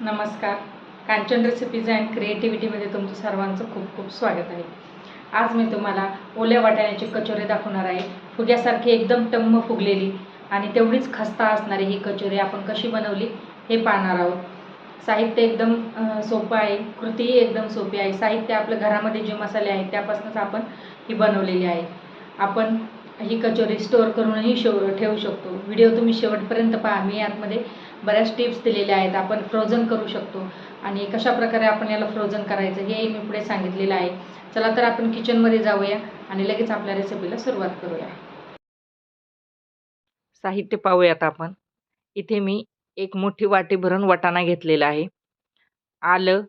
नमस्कार. Kanchan recipes and क्रिएटिव्हिटीमध्ये तुमचं सर्वांचं खूप खूप स्वागत आहे. आज मी तुम्हाला ओल्या वाटाण्याची कचोरी दाखवणार आहे. फुग्यासारखी एकदम टम्म फुगलेली आणि तेवढीच खस्ता असणारी ही कचोरी आपण कशी बनवली हे पाहणार आहोत. साहित्य एकदम सोपं आहे. कृतीही एकदम सोपी आहे. साहित्य आपलं घरामध्ये जे मसाले आहेत त्यापासूनच आपण ही बनवलेली आहे. आपण ही कचोरी स्टोअर करूनही शेव ठेवू शकतो. व्हिडिओ तुम्ही शेवटपर्यंत पहा. मी यातमध्ये बऱ्याच टिप्स दिलेल्या आहेत आपण फ्रोझन करू शकतो. आणि कशा प्रकारे आपण याला फ्रोझन करायचं हे मी पुढे सांगितलेलं आहे. चला तर आपण किचनमध्ये जाऊया आणि लगेच आपल्या रेसिपीला सुरुवात करूया. साहित्य पाहूयात आपण. इथे मी एक मोठी वाटी भरून वाटाणा घेतलेला आहे. आलं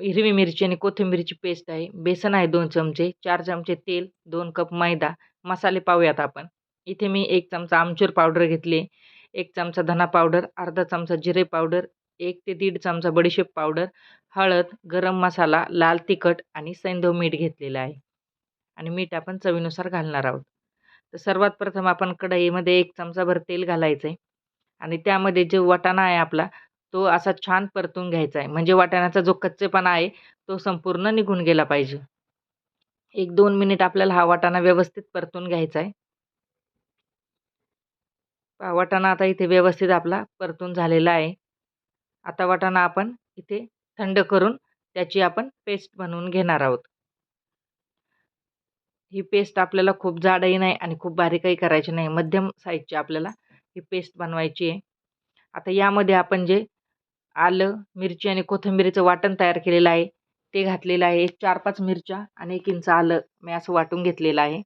हिरवी मिरची आणि कोथिंबीरची पेस्ट आहे. बेसन आहे दोन चमचे चार चमचे तेल दोन कप मैदा. मसाले पाहूयात आपण. इथे मी एक चमचा आमचूर पावडर घेतली एक चमचा धना पावडर अर्धा चमचा जिरे पावडर एक ते दीड चमचा बडीशेप पावडर हळद गरम मसाला लाल तिखट आणि सैंधव मीठ घेतलेलं आहे. आणि मीठ आपण चवीनुसार घालणार आहोत. तर सर्वात प्रथम आपण कढईमध्ये एक चमचाभर तेल घालायचं आहे आणि त्यामध्ये जो वाटाणा आहे आपला तो असा छान परतून घ्यायचा आहे. म्हणजे वाटाण्याचा जो कच्चेपणा आहे तो संपूर्ण निघून गेला पाहिजे. एक दोन मिनिट आपल्याला हा वाटाणा व्यवस्थित परतून घ्यायचा आहे. वाटाणा आता इथे व्यवस्थित आपला परतून झालेला आहे. आता वाटाणा आपण इथे थंड करून त्याची आपण पेस्ट बनवून घेणार आहोत. ही पेस्ट आपल्याला खूप जाडही नाही आणि खूप बारीकही करायची नाही. मध्यम साईजची आपल्याला ही पेस्ट बनवायची आहे. आता यामध्ये आपण जे आलं मिरची आणि कोथिंबीरीचं वाटण तयार केलेलं आहे ते घातलेलं आहे. एक चार पाच मिरच्या आणि एक इंच आलं मी असं वाटून घेतलेलं आहे.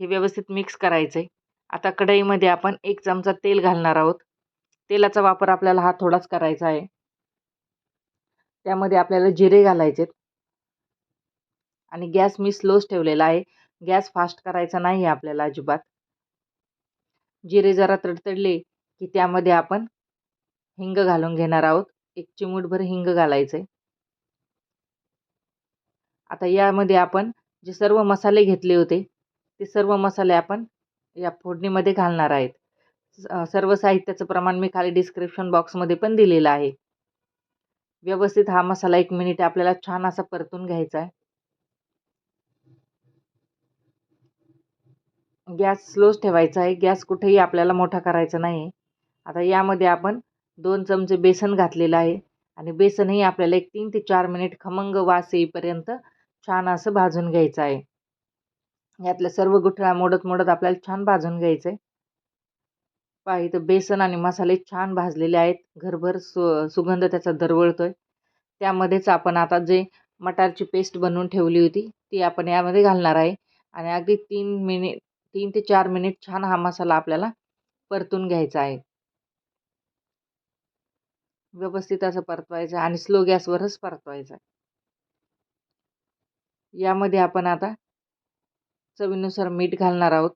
हे व्यवस्थित मिक्स करायचं आहे आता कढईमध्ये आपण एक चमचा तेल घालणार आहोत. तेलाचा वापर आपल्याला हा थोडाच करायचा आहे. त्यामध्ये आपल्याला जिरे घालायचे आणि गॅस मी स्लोच ठेवलेला आहे. गॅस फास्ट करायचा नाही आहे आपल्याला अजिबात. जिरे जरा तडतडले की त्यामध्ये आपण हिंग घालून घेणार आहोत. एक चिमूटभर हिंग घालायचं. आहे आता यामध्ये आपण जे सर्व मसाले घेतले होते ते सर्व मसाले आपण या फोडणीमध्ये घालणार आहेत. सर्व साहित्याचं प्रमाण मी खाली डिस्क्रिप्शन बॉक्समध्ये पण दिलेलं आहे. व्यवस्थित हा मसाला एक मिनिट आपल्याला छान असा परतून घ्यायचा आहे. गॅस स्लोच ठेवायचा आहे. गॅस कुठेही आपल्याला मोठा करायचा नाही आता यामध्ये आपण दोन चमचे बेसन घातलेलं आहे आणि बेसनही आपल्याला एक तीन ते चार मिनिट खमंग वास येईपर्यंत छान असं भाजून घ्यायचं आहे. यातल्या सर्व गुठळ्या मोडत मोडत आपल्याला छान भाजून घ्यायचं आहे पहा इथं बेसन आणि मसाले छान भाजलेले आहेत. घरभर सु सुगंध त्याचा दरवळतो आहे त्यामध्येच आपण आता जे मटारची पेस्ट बनवून ठेवली होती ती आपण यामध्ये घालणार आहे. आणि अगदी तीन मिनिट तीन ते चार मिनिट छान हा मसाला आपल्याला परतून घ्यायचा आहे. व्यवस्थित असं परतवायचं आणि स्लो गॅसवरच परतवायचं आहे. यामध्ये आपण आता चवीनुसार मीठ घालणार आहोत.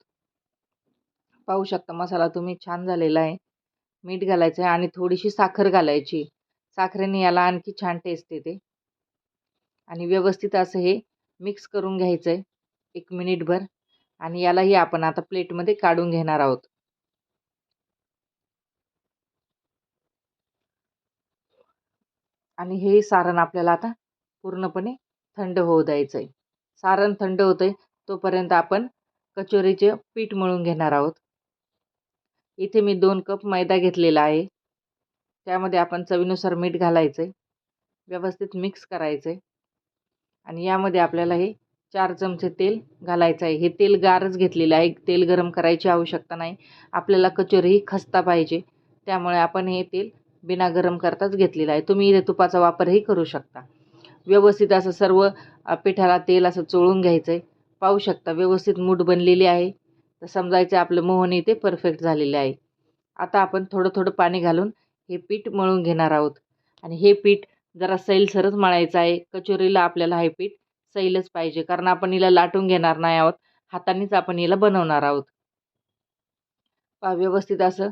पाहू शकता मसाला तुम्ही छान झालेला आहे. मीठ घालायचं आहे आणि थोडीशी साखर घालायची. साखरेने याला आणखी छान टेस्ट येते. आणि व्यवस्थित असं हे मिक्स करून घ्यायचं आहे एक मिनिटभर आणि यालाही आपण आता प्लेटमध्ये काढून घेणार आहोत. आणि हे सारण आपल्याला आता पूर्णपणे थंड होऊ द्यायचं आहे सारण थंड होतं आहे तोपर्यंत आपण कचोरीचे पीठ मळून घेणार आहोत. इथे मी दोन कप मैदा घेतलेला आहे. त्यामध्ये आपण चवीनुसार मीठ घालायचं आहे व्यवस्थित मिक्स करायचं आहे आणि यामध्ये आपल्याला हे चार चमचे तेल घालायचं आहे. हे तेल गारच घेतलेलं आहे. तेल गरम करायची आवश्यकता नाही. आपल्याला कचोरी ही खस्ता पाहिजे. त्यामुळे आपण हे तेल बिना गरम करताच घेतलेलं आहे. तुम्ही इथे तुपाचा वापरही करू शकता. व्यवस्थित असं सर्व पिठाला तेल असं चोळून घ्यायचं आहे पाहू शकता व्यवस्थित मूठ बनलेली आहे. तर समजायचं आपलं मोहन इथे परफेक्ट झालेले आहे. आता आपण थोडं थोडं पाणी घालून हे पीठ मळून घेणार आहोत. आणि हे पीठ जरा सैलसरच मळायचं आहे. कचोरीला आपल्याला हे पीठ सैलच पाहिजे. कारण आपण हिला लाटून घेणार नाही आहोत. हातानेच आपण हिला बनवणार आहोत. पा व्यवस्थित असं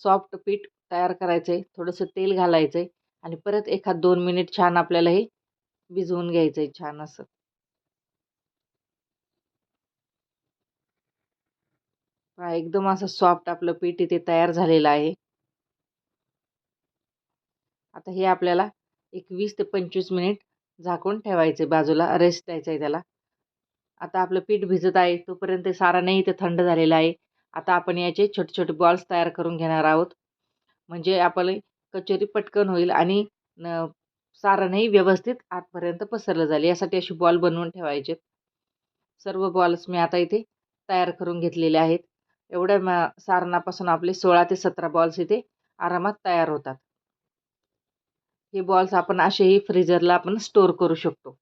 सॉफ्ट पीठ तयार करायचं आहे थोडंसं तेल घालायचं आहे आणि परत एखाद दोन मिनिट छान आपल्याला हे भिजवून घ्यायचं आहे छान असं. पहा एकदम असं सॉफ्ट आपलं पीठ इथे तयार झालेलं आहे. आता हे आपल्याला एक वीस ते पंचवीस मिनिट झाकून ठेवायचे बाजूला रेस्ट द्यायचं आहे त्याला. आता आपलं पीठ भिजत आहे तोपर्यंत सारा नाही इथे थंड झालेला आहे. आता आपण याचे छोटे छोटे बॉल्स तयार करून घेणार आहोत. म्हणजे आपले कचोरी पटकन होईल आणि न सारणही व्यवस्थित आतपर्यंत पसरलं जाईल. यासाठी अशी बॉल बनवून ठेवायचे. सर्व बॉल्स मी आता इथे तयार करून घेतलेले आहेत. एवढ्या म सारणापासून आपले सोळा ते सतरा बॉल्स इथे आरामात तयार होतात. हे बॉल्स आपण असेही फ्रीजरला आपण स्टोअर करू शकतो.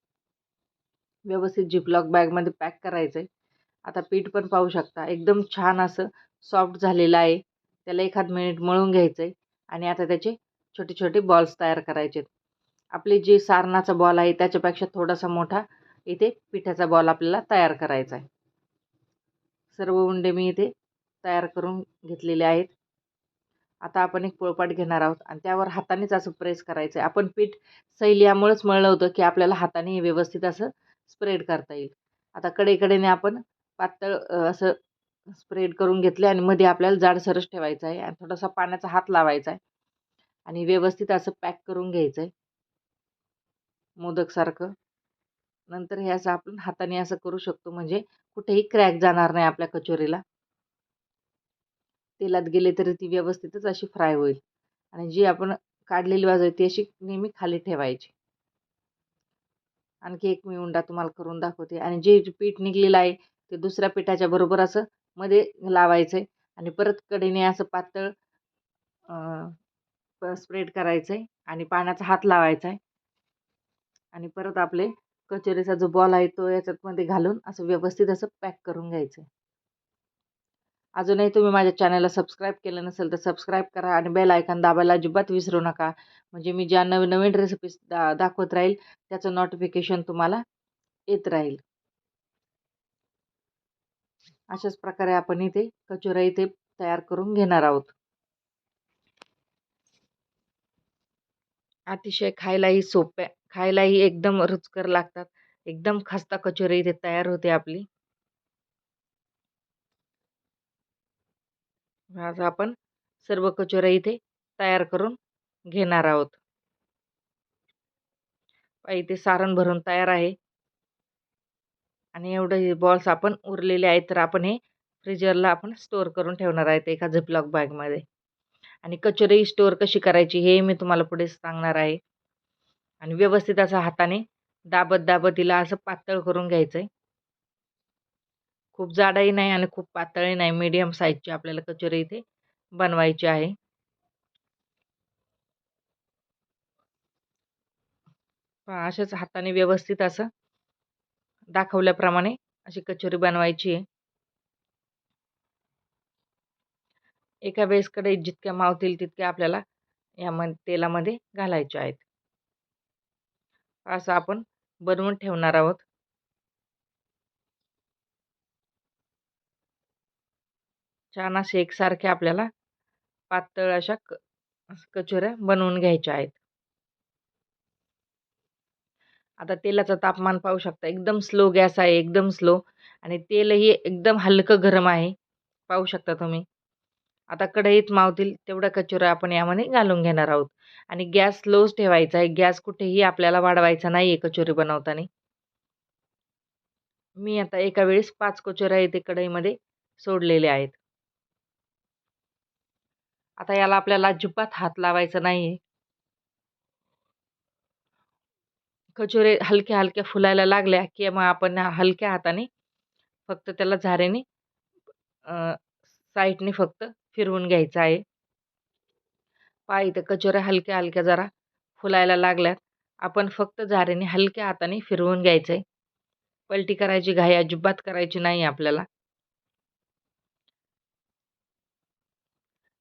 व्यवस्थित जिपलॉक बॅगमध्ये पॅक करायचं आहे आता पीठ पण पाहू शकता एकदम छान असं सॉफ्ट झालेलं आहे. त्याला एखाद मिनिट मळून घ्यायचं आहे आणि आता त्याचे छोटे छोटे बॉल्स तयार करायचे आपले जे सारणाचा बॉल आहे त्याच्यापेक्षा थोडासा मोठा इथे पिठाचा बॉल आपल्याला तयार करायचा आहे सर्व उंडे मी इथे तयार करून घेतलेले आहेत. आता आपण एक पोळपाट घेणार आहोत आणि त्यावर हातानेच असं प्रेस करायचं आहे आपण पीठ सैल यामुळेच मळलं होतं की आपल्याला हाताने व्यवस्थित असं स्प्रेड करता येईल. आता कडेकडेने आपण पातळ असं स्प्रेड करून घेतले आणि मध्ये आपल्याला जाडसरच ठेवायचं आहे आणि थोडासा पाण्याचा हात लावायचा आहे. आणि व्यवस्थित असं पॅक करून घ्यायचं आहे मोदकसारखं नंतर हे असं आपण हाताने असं करू शकतो. म्हणजे कुठेही क्रॅक जाणार नाही आपल्या कचोरीला. तेलात गेले तरी ती व्यवस्थितच अशी फ्राय होईल. आणि जी आपण काढलेली बाजू आहे ती अशी नेहमी खाली ठेवायची. आणखी एक मी उंडा तुम्हाला करून दाखवते. आणि जे पीठ निघलेलं आहे ते दुसऱ्या पिठाच्या बरोबर असं मध्ये लावायचं आहे आणि परत कडेने असं पातळ स्प्रेड करायचं आहे आणि पाण्याचा हात लावायचा आहे आणि परत आपले कचोरीचा जो बॉल आहे तो याच्यातमध्ये घालून असं व्यवस्थित असं पॅक करून घ्यायचं आहे अजूनही तुम्ही माझ्या चॅनलला सबस्क्राईब केलं नसेल तर सबस्क्राईब करा आणि बेल आयकॉन दाबायला अजिबात विसरू नका. म्हणजे मी ज्या नवीन नवीन रेसिपीज दा दाखवत राहील त्याचं नोटिफिकेशन तुम्हाला येत राहील. अशाच प्रकारे आपण इथे कचोरा इथे तयार करून घेणार आहोत. अतिशय खायलाही सोप्या खायलाही एकदम रुचकर लागतात. एकदम खस्ता कचोरी इथे तयार होते आपली. आज आपण सर्व कचोऱ्या इथे तयार करून घेणार आहोत. इथे सारण भरून तयार आहे. आणि एवढे बॉल्स आपण उरलेले आहेत तर आपण हे फ्रीजरला आपण स्टोअर करून ठेवणार आहेत एका झिपलॉक बॅगमध्ये आणि कचोरी स्टोअर कशी करायची हे मी तुम्हाला पुढे सांगणार आहे. आणि व्यवस्थित असं हाताने दाबत दाबत तिला असं पातळ करून घ्यायचं आहे खूप जाडही नाही आणि खूप पातळही नाही. मीडियम साईजची आपल्याला कचोरी इथे बनवायची आहे. अशाच हाताने व्यवस्थित असं दाखवल्याप्रमाणे अशी कचोरी बनवायची आहे. एका वेळेसकडे जितक्या मावतील तितक्या आपल्याला यामध्ये तेलामध्ये घालायच्या आहेत. असं आपण बनवून ठेवणार आहोत. छान असे एकसारखे आपल्याला पातळ अशा क कचोऱ्या बनवून घ्यायच्या आहेत. आता तेलाचं तापमान पाहू शकता एकदम स्लो गॅस आहे एकदम स्लो आणि तेलही एकदम हलकं गरम आहे. पाहू शकता तुम्ही. आता कढईत मावतील तेवढ्या कचोऱ्या आपण यामध्ये घालून घेणार आहोत. आणि गॅस स्लोच ठेवायचा आहे गॅस कुठेही आपल्याला वाढवायचा नाही आहे कचोरी बनवताना. मी आता एका वेळेस पाच कचोऱ्या इथे कढईमध्ये सोडलेल्या आहेत. आता याला आपल्याला अजिबात हात लावायचा नाही आहे कचोरे हलक्या हलक्या फुलायला लागल्या की मग आपण हलक्या हाताने फक्त त्याला झारेने साईडने फक्त फिरवून घ्यायचं आहे. पाय इथं कचोऱ्या हलक्या हलक्या जरा फुलायला लागल्यात. आपण फक्त झारेने हलक्या हाताने फिरवून घ्यायचं आहे पलटी करायची घाई अजिबात करायची नाही आपल्याला.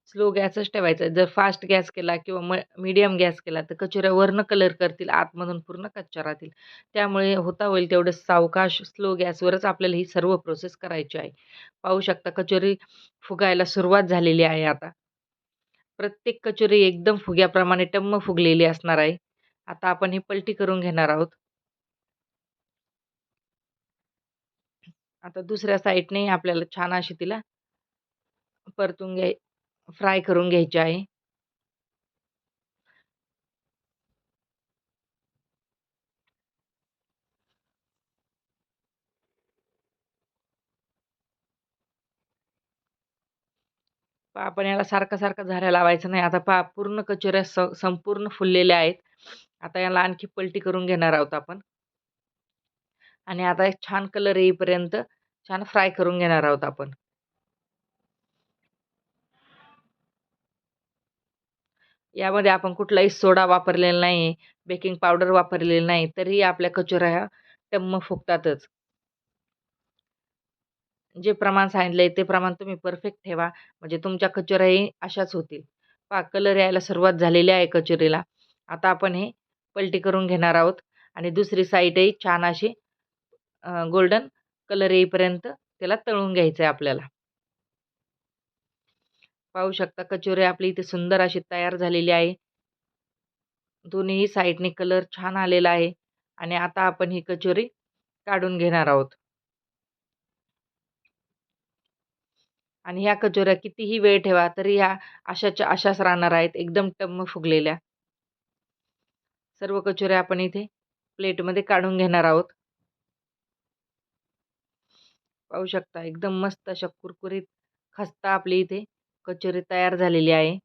स्लो गॅसच ठेवायचा जर फास्ट गॅस केला किंवा म मीडियम गॅस केला तर कचोऱ्या वरनं कलर करतील आतमधून पूर्ण कच्च्या राहतील. त्यामुळे होता होईल तेवढं सावकाश स्लो गॅसवरच आपल्याला ही सर्व प्रोसेस करायची आहे. पाहू शकता कचोरी फुगायला सुरुवात झालेली आहे आता. प्रत्येक कचोरी एकदम फुग्याप्रमाणे टम्म फुगलेली असणार आहे. आता आपण ही पलटी करून घेणार आहोत. आता दुसऱ्या साईडने आपल्याला छान अशी तिला परतून घ्याय फ्राय करून घ्यायचे आहे. आपण याला सारखं सारखं झाऱ्या लावायचं नाही. आता पा पूर्ण कचोऱ्या स संपूर्ण फुललेल्या आहेत. आता याला आणखी पलटी करून घेणार आहोत आपण. आणि आता एक छान कलर येईपर्यंत छान फ्राय करून घेणार आहोत आपण. यामध्ये आपण कुठलाही सोडा वापरलेला नाही बेकिंग पावडर वापरलेली नाही तरीही आपल्या कचोऱ्या ह्या टम्म फुगतातच जे प्रमाण सांगितलं आहे ते प्रमाण तुम्ही परफेक्ट ठेवा. म्हणजे तुमच्या कचोऱ्याही अशाच होतील. पा कलर यायला सुरुवात झालेली आहे कचोरीला. आता आपण हे पलटी करून घेणार आहोत. आणि दुसरी साईडही छान अशी गोल्डन कलर येईपर्यंत त्याला तळून घ्यायचं आहे आपल्याला. पाहू शकता कचोरी आपली इथे सुंदर अशी तयार झालेली आहे. दोन्ही साईडने कलर छान आलेला आहे आणि आता आपण ही कचोरी काढून घेणार आहोत. आणि ह्या कचोऱ्या कितीही वेळ ठेवा तरी ह्या अशाच्या अशाच राहणार आहेत एकदम टम्म फुगलेल्या. सर्व कचोऱ्या आपण इथे प्लेटमध्ये काढून घेणार आहोत. पाहू शकता एकदम मस्त अशा कुरकुरीत खस्ता आपली इथे कचोरी तयार झालेली आहे.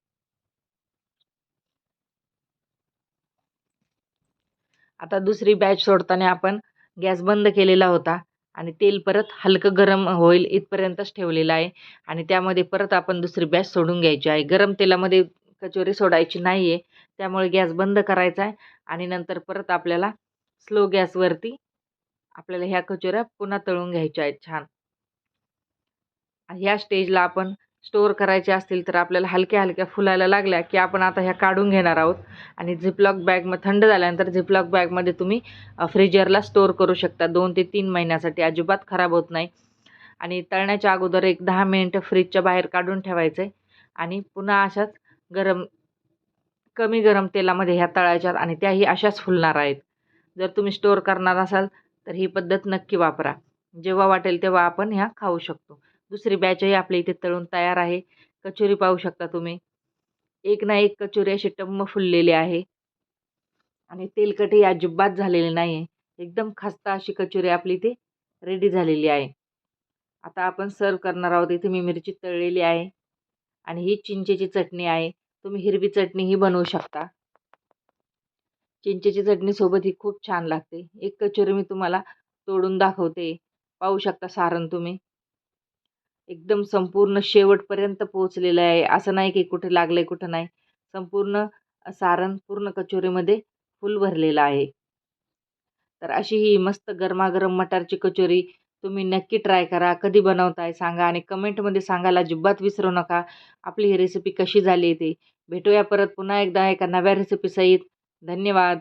आता दुसरी बॅच सोडताना आपण गॅस बंद केलेला होता आणि तेल परत हलकं गरम होईल इथपर्यंतच ठेवलेलं आहे आणि त्यामध्ये परत आपण दुसरी बॅच सोडून घ्यायची आहे. गरम तेलामध्ये कचोरी सोडायची नाही आहे त्यामुळे गॅस बंद करायचा आहे आणि नंतर परत आपल्याला स्लो गॅसवरती आपल्याला ह्या कचोऱ्या पुन्हा तळून घ्यायच्या आहेत छान. ह्या स्टेजला आपण स्टोअर करायचे असतील तर आपल्याला हलक्या हलक्या फुलायला लागल्या की आपण आता ह्या काढून घेणार आहोत. आणि झिपलॉक बॅग मग थंड झाल्यानंतर झिपलॉक बॅगमध्ये तुम्ही फ्रीजरला स्टोअर करू शकता. दोन ते तीन महिन्यासाठी अजिबात खराब होत नाही. आणि तळण्याच्या अगोदर एक दहा मिनिटं फ्रीजच्या बाहेर काढून ठेवायचं. आहे आणि पुन्हा अशाच गरम कमी गरम तेलामध्ये ह्या तळायच्यात आणि त्याही अशाच फुलणार आहेत. जर तुम्ही स्टोअर करणार असाल तर ही पद्धत नक्की वापरा. जेव्हा वाटेल तेव्हा आपण ह्या खाऊ शकतो. दुसरी बॅचही आपल्या इथे तळून तयार आहे. कचोरी पाहू शकता तुम्ही. एक ना एक कचोरी अशी टम्म फुललेली आहे. आणि तेलकटही अजिबात झालेले नाही आहे एकदम खस्ता अशी कचोरी आपली इथे रेडी झालेली आहे. आता आपण सर्व करणार आहोत इथे मी मिरची तळलेली आहे. आणि ही चिंचेची चटणी आहे. तुम्ही हिरवी चटणीही बनवू शकता. चिंचेची चटणीसोबत ही खूप छान लागते. एक कचोरी मी तुम्हाला तोडून दाखवते. पाहू शकता सारण तुम्ही. एकदम संपूर्ण शेवटपर्यंत पोहोचलेलं आहे. असं नाही की कुठे लागलं आहे कुठं नाही. संपूर्ण सारण पूर्ण कचोरीमध्ये फुल भरलेलं आहे. तर अशी ही मस्त गरमागरम मटारची कचोरी तुम्ही नक्की ट्राय करा. कधी बनवताय सांगा आणि कमेंटमध्ये सांगायला अजिबात विसरू नका. आपली ही रेसिपी कशी झाली ती? भेटूया परत पुन्हा एकदा एका नव्या रेसिपीसहित धन्यवाद.